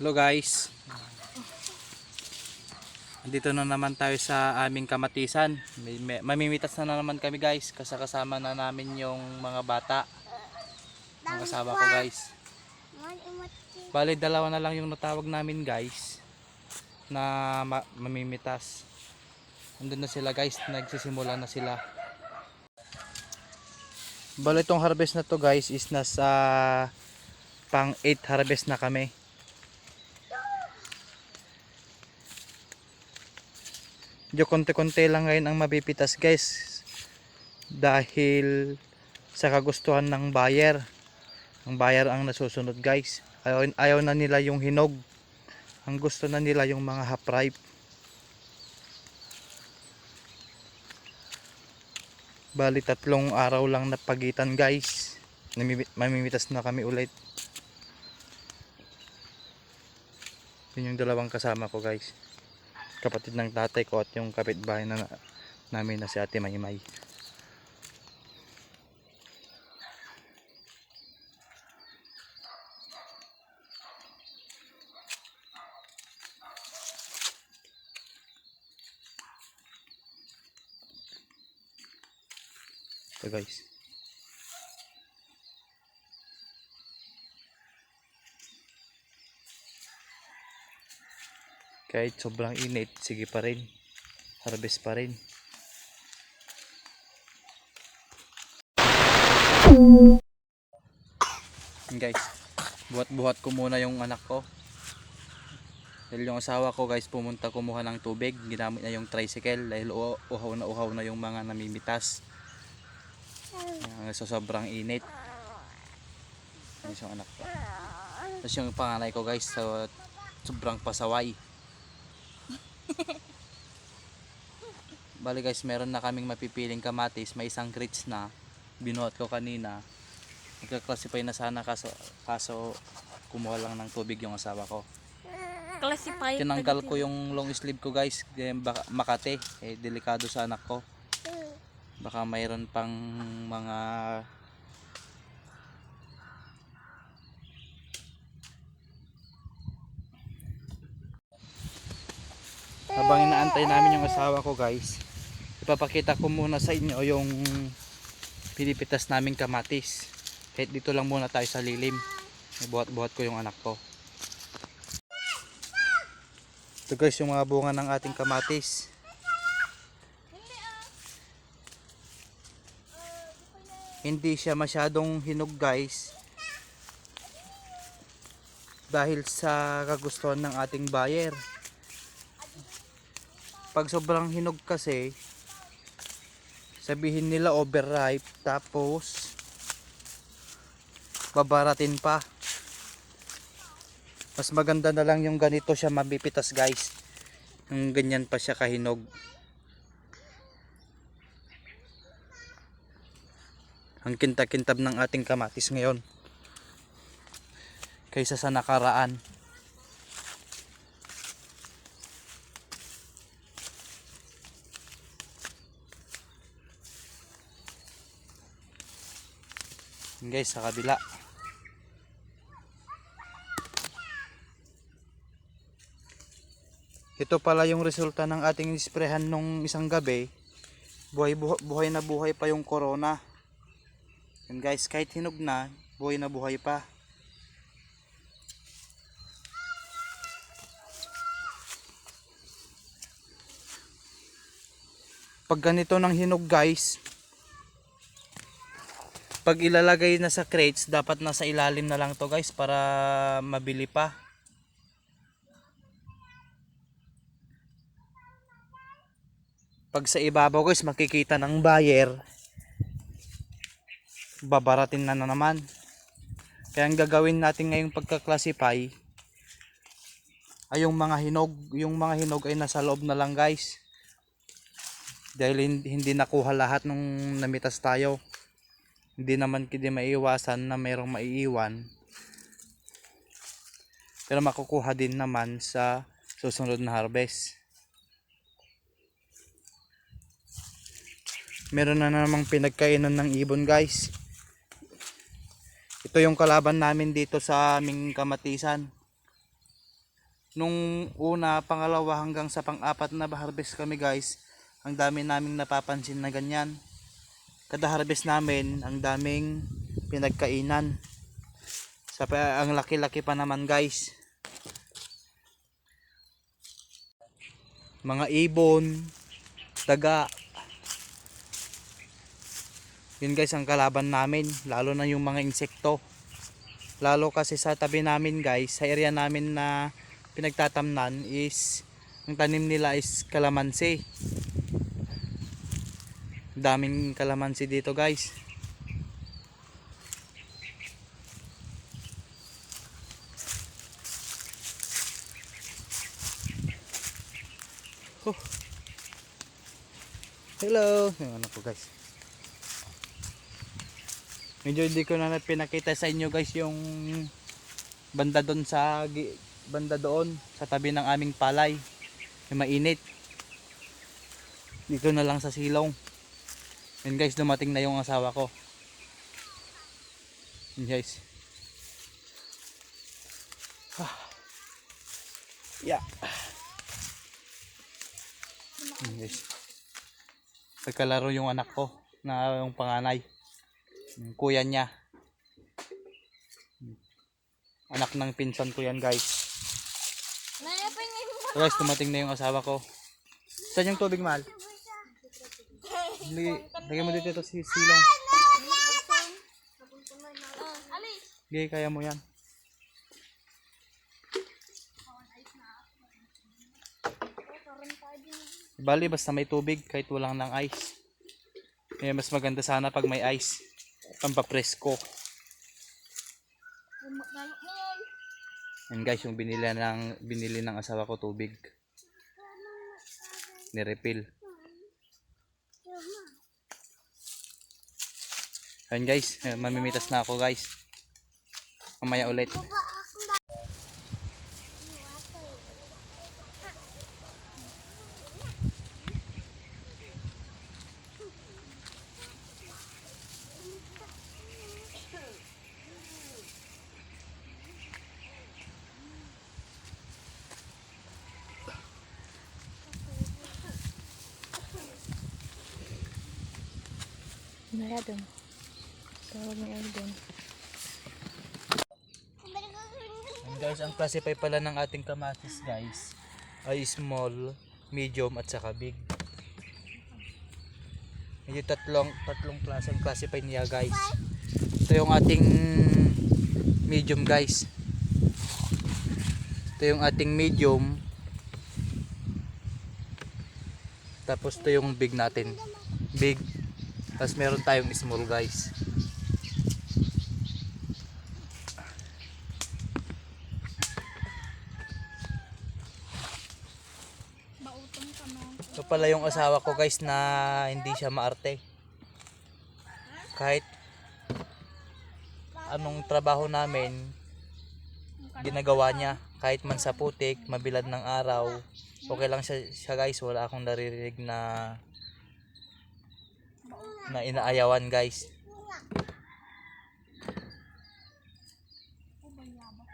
Hello guys. Andito na naman tayo sa aming kamatisan. May, may, mamimitas na, naman kami guys. Kasakasama na namin yung mga bata. Ang kasama ko guys. Bali dalawa na lang yung natawag namin guys. Na ma- mamimitas. Andun na sila guys. Nagsisimula na sila. Bali itong harvest na to guys is nasa pang 8 harvest na kami. Medyo konti-konti lang ngayon ang mapipitas guys. Dahil sa kagustuhan ng buyer. Ang buyer ang nasusunod guys. Ayaw, ayaw na nila yung hinog. Ang gusto na nila yung mga half ripe. Bali tatlong araw lang na pagitan guys. Mamimitas na kami ulit. Yun yung dalawang kasama ko guys kapatid ng tatay ko at yung kapitbahay na namin na si Ate Maymay. Ito guys. Kahit sobrang init, sige pa rin. Harvest pa rin. Yun guys, buhat-buhat ko muna yung anak ko. Dahil yung asawa ko guys pumunta kumuha ng tubig, ginamit niya yung tricycle dahil uhaw na uhaw na yung mga namimitas. So sobrang init. Yan yung anak ko. Tapos yung panganay ko guys, so, sobrang pasaway. Bali guys, meron na kaming mapipiling kamatis. May isang crates na. Binuhat ko kanina. Magka-classify na sana kaso, kaso kumuha lang ng tubig yung asawa ko. Classify. Tinanggal ko yung long sleeve ko guys. Baka, makate. Eh, delikado sa anak ko. Baka mayroon pang mga habang inaantay namin yung asawa ko guys ipapakita ko muna sa inyo yung pinipitas naming kamatis. Kahit dito lang muna tayo sa lilim. Buhat-buhat ko yung anak ko. Ito guys yung mga bunga ng ating kamatis. Hindi siya masyadong hinog guys dahil sa kagustuhan ng ating buyer pag sobrang hinog kasi sabihin nila overripe tapos babaratin pa. Mas maganda na lang yung ganito siya mabipitas guys. Yung ganyan pa siya kahinog. Ang kinta-kintab ng ating kamatis ngayon kaysa sa nakaraan Yun guys sa kabila. Ito pala yung resulta ng ating isprehan nung isang gabi. Buhay, buhay, buhay na buhay pa yung corona. Yun guys kahit hinog na buhay na buhay pa. Pag ganito ng hinog guys pag ilalagay na sa crates dapat nasa ilalim na lang to guys para mabili pa. Pag sa ibabaw guys makikita ng buyer babaratin na, na naman. Kaya ang gagawin natin ngayong pagka-classify ay yung mga hinog yung mga hinog ay nasa loob na lang guys. Dahil hin- hindi nakuha lahat nung namitas tayo hindi naman kidi maiiwasan na mayroong maiiwan. Pero makukuha din naman sa susunod na harvest. Meron na namang pinagkainan ng ibon guys. Ito yung kalaban namin dito sa aming kamatisan. Nung una, pangalawa hanggang sa pang-apat na harvest kami guys, ang dami naming napapansin na ganyan. Kada harvest namin, ang daming pinagkainan. Sa ang laki-laki pa naman guys. Mga ibon, daga. Yun guys ang kalaban namin, lalo na yung mga insekto. Lalo kasi sa tabi namin guys, sa area namin na pinagtatamnan is ang tanim nila is kalamansi. Daming kalamansi dito guys. Huh. Hello, anak ko guys. Medyo hindi ko na pinakita sa inyo guys yung banda doon sa banda doon sa tabi ng aming palay. Yung mainit. Dito na lang sa silong. Yun guys, dumating na yung asawa ko. Yun guys. Ah. Yeah. Yun guys. Nagkalaro yung anak ko na yung panganay. Yung kuya niya. Anak ng pinsan ko yan guys. So guys, tumating na yung asawa ko. Saan yung tubig, mahal? Lagi, lagyan mo dito ito si silong. Sige, kaya mo yan. Bali, basta may tubig kahit walang ng ice. Kaya mas maganda sana pag may ice. Pampapresko. Yan guys, yung binili ng binili ng asawa ko tubig. Ni-refill. Yan guys, mamimitas na ako guys. Mamaya ulit. Dun. Tawag dun. Yan guys, ang classify pala ng ating kamatis guys ay small, medium at saka big. Medyo tatlong tatlong klase ang classify niya guys. Ito yung ating medium guys. Ito yung ating medium. Tapos ito yung big natin. Big. Tapos meron tayong small guys. Ito pala yung asawa ko guys na hindi siya maarte. Kahit anong trabaho namin, ginagawa niya. Kahit man sa putik, mabilad ng araw, okay lang siya, siya guys. Wala akong naririnig na na inaayawan guys.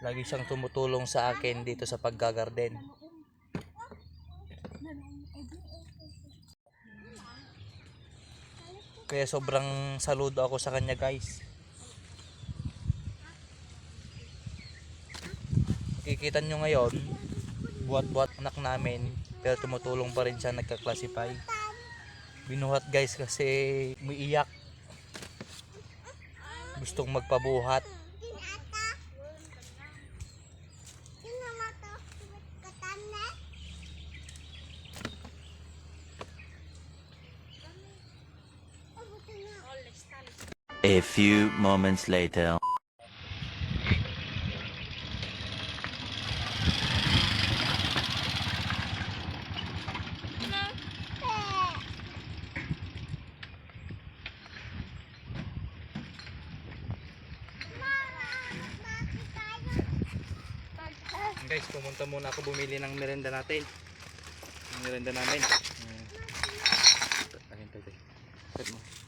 Lagi siyang tumutulong sa akin dito sa paggagarden. Kaya sobrang saludo ako sa kanya guys. Kikita nyo ngayon, buhat-buhat anak namin, pero tumutulong pa rin siya nagka-classify. Binuhat guys kasi umiiyak. Gustong magpabuhat. A few moments later. Guys, pumunta muna ako bumili ng merenda natin. Yung merenda namin. Hmm. Akin tayo, tayo. Set mo.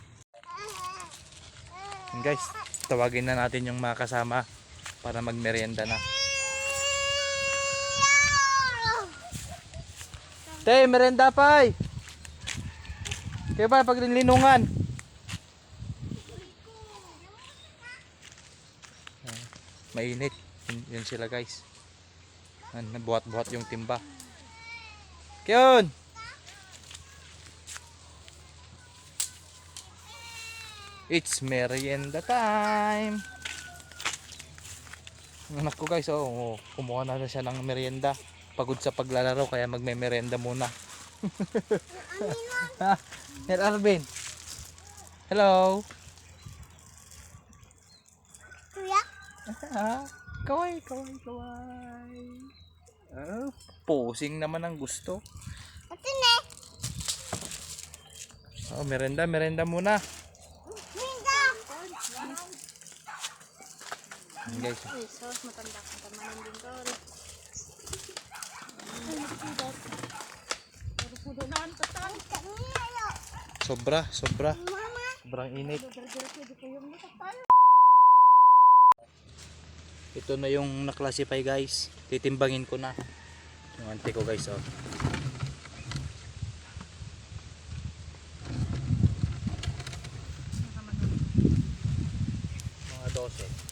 Guys, tawagin na natin yung mga kasama para magmerienda na. Te, merenda pa eh. Kaya ba pag linungan? Mainit. Yun, yun sila guys. Nabuhat-buhat yung timba. Kyon! It's merienda time! Anak ko guys, oh, oh, kumuha na siya ng merienda. Pagod sa paglalaro kaya magme-merienda muna. Ha? Hello Alvin. Hello. Kuya? Kaway, kaway, kaway. Ah, posing naman ang gusto. Ito na. Oh, merenda, merenda muna. Minda! Yan, guys. Uy, sos, matanda ka tamanan din ko. Sobra, sobra. Sobrang init. Ito na yung naklasify guys. Titimbangin ko na. Yung ante ko guys oh. Mga 12.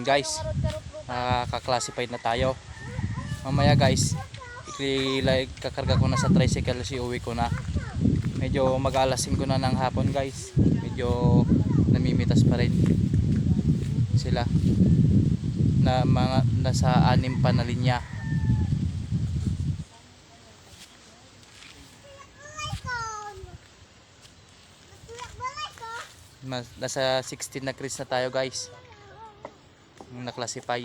Yun guys. Nakaka-classified na tayo. Mamaya guys, ikli like kakarga ko na sa tricycle si uwi ko na. Medyo mag-alasing ko na ng hapon guys. Medyo namimitas pa rin sila na mga nasa anim pa na linya. Mas, nasa 16 na crease na tayo guys. Yung na-classify.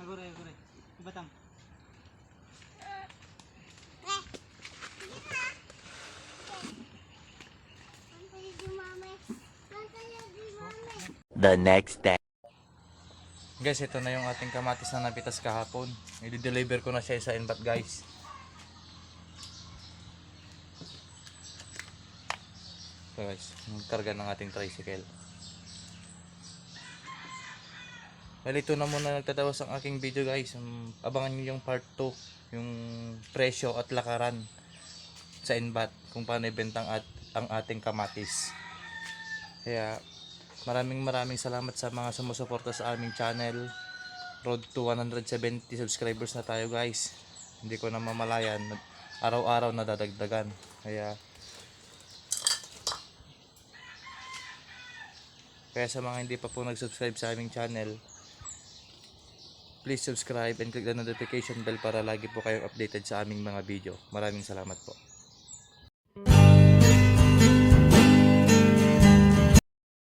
Agore, agore. Batang. The next day. Guys, ito na yung ating kamatis na napitas kahapon. I-deliver ko na siya sa inbat guys. So guys, yung karga ng ating tricycle. Well, ito na muna nagtatawas ang aking video guys. Um, abangan nyo yung part 2. Yung presyo at lakaran sa inbat. Kung paano ibentang at, ang ating kamatis. Kaya maraming maraming salamat sa mga sumusuporta sa aming channel. Road to 170 subscribers na tayo guys. Hindi ko na mamalayan. Araw-araw nadadagdagan. Kaya Kaya sa mga hindi pa po nag-subscribe sa aming channel, please subscribe and click the notification bell para lagi po kayong updated sa aming mga video. Maraming salamat po.